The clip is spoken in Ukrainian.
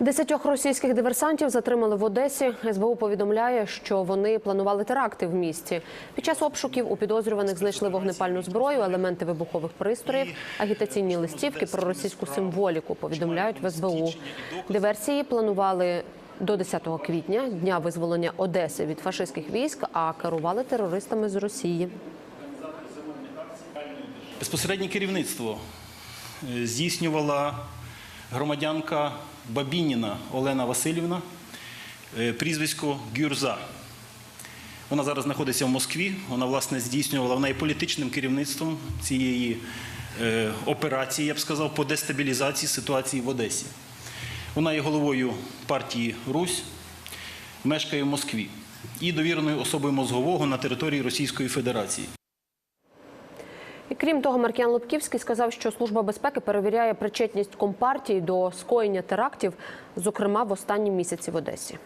Десятьох російських диверсантів затримали в Одесі. СБУ повідомляє, що вони планували теракти в місті. Під час обшуків у підозрюваних знайшли вогнепальну зброю, елементи вибухових пристроїв, агітаційні листівки про російську символіку. Повідомляють в СБУ. Диверсії планували до 10 квітня, дня визволення Одеси від фашистських військ, а керували терористами з Росії. Безпосереднє керівництво е, здійснювала громадянка Бабініна Олена Васильівна, е, прізвисько Гюрза. Вона зараз знаходиться в Москві. Вона, власне, здійснювала вона є політичним керівництвом цієї е, операції, я б сказав, по дестабілізації ситуації в Одесі. Вона є головою партії Русь, мешкає в Москві і довіреною особою мозгового на території Російської Федерації. І крім того, Маркіян Лобківський сказав, що служба безпеки перевіряє причетність компартії до скоєння терактів, зокрема в останні місяці в Одесі.